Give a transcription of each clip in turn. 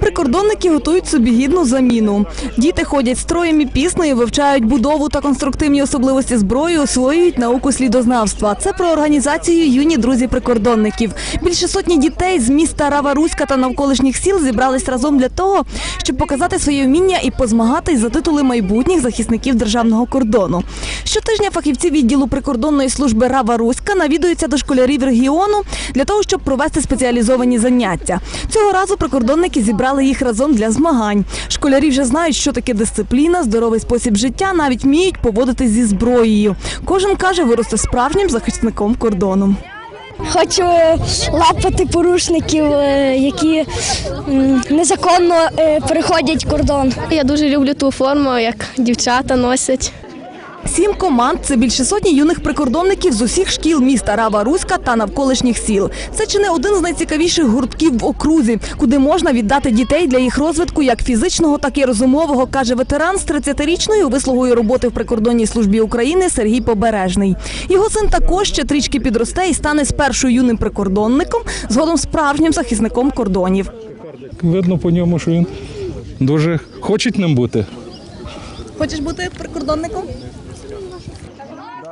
Прикордонники готують собі гідну заміну. Діти ходять строєм і піснею, вивчають будову та конструктивні особливості зброї, освоюють науку слідознавства. Це про організацію юні друзі прикордонників. Більше сотні дітей з міста Рава-Руська та навколишніх сіл зібрались разом для того, щоб показати своє вміння і позмагатись за титули майбутніх захисників державного кордону. Щотижня фахівці відділу прикордонної служби Рава-Руська навідуються до школярів регіону для того, щоб провести спеціалізовані заняття. Цього разу прикордонники зібрали їх разом для змагань. Школярі вже знають, що таке дисципліна, здоровий спосіб життя, навіть вміють поводитись зі зброєю. Кожен каже, виросте справжнім захисником кордону. Хочу е, лапати порушників, е, які незаконно е, переходять кордон. Я дуже люблю ту форму, як дівчата носять. Сім команд це більше сотні юних прикордонників з усіх шкіл міста Рава Руська та навколишніх сіл. Це чи не один з найцікавіших гуртків в окрузі, куди можна віддати дітей для їх розвитку як фізичного, так і розумового, каже ветеран з 30-річною вислугою роботи в прикордонній службі України Сергій Побережний. Його син також ще трішки підросте і стане спершу юним прикордонником, згодом справжнім захисником кордонів. Видно по ньому, що він дуже хоче ним бути. Хочеш бути прикордонником?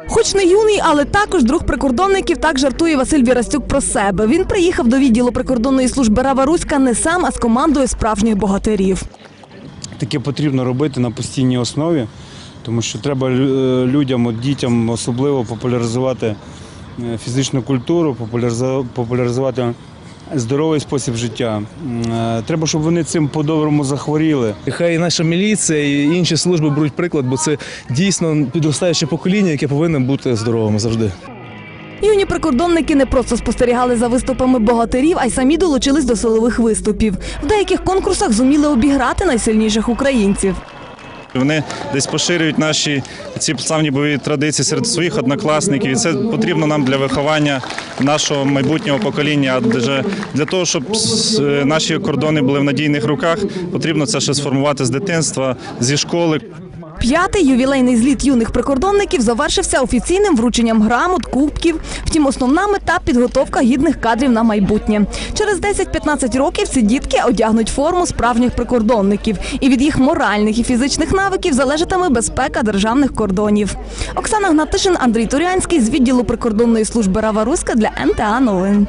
Хоч не юний, але також друг прикордонників, так жартує Василь Вірастюк про себе. Він приїхав до відділу прикордонної служби Рава Руська не сам, а з командою справжніх богатирів. таке потрібно робити на постійній основі, тому що треба е, людям, дітям особливо популяризувати е, фізичну культуру, популяризувати здоровий спосіб життя. Е, Треба, щоб вони цим по-доброму захворіли. Хай і наша міліція і інші служби беруть приклад, бо це дійсно підростаюче покоління, яке повинно бути здоровим завжди. Юні прикордонники не просто спостерігали за виступами богатирів, а й самі долучились до силових виступів. В деяких конкурсах зуміли обіграти найсильніших українців. Вони десь поширюють наші ці славні бойові традиції серед своїх однокласників. І це потрібно нам для виховання нашого майбутнього покоління. Адже для того, щоб наші кордони були в надійних руках, потрібно це ще сформувати з дитинства, зі школи. П'ятий ювілейний зліт юних прикордонників завершився офіційним врученням грамот, кубків. Втім, основна мета підготовка гідних кадрів на майбутнє. Через 10-15 років ці дітки одягнуть форму справжніх прикордонників, і від їх моральних і фізичних навиків залежатиме безпека державних кордонів. Оксана Гнатишин, Андрій Турянський з відділу прикордонної служби Рава Руська для НТА Новин.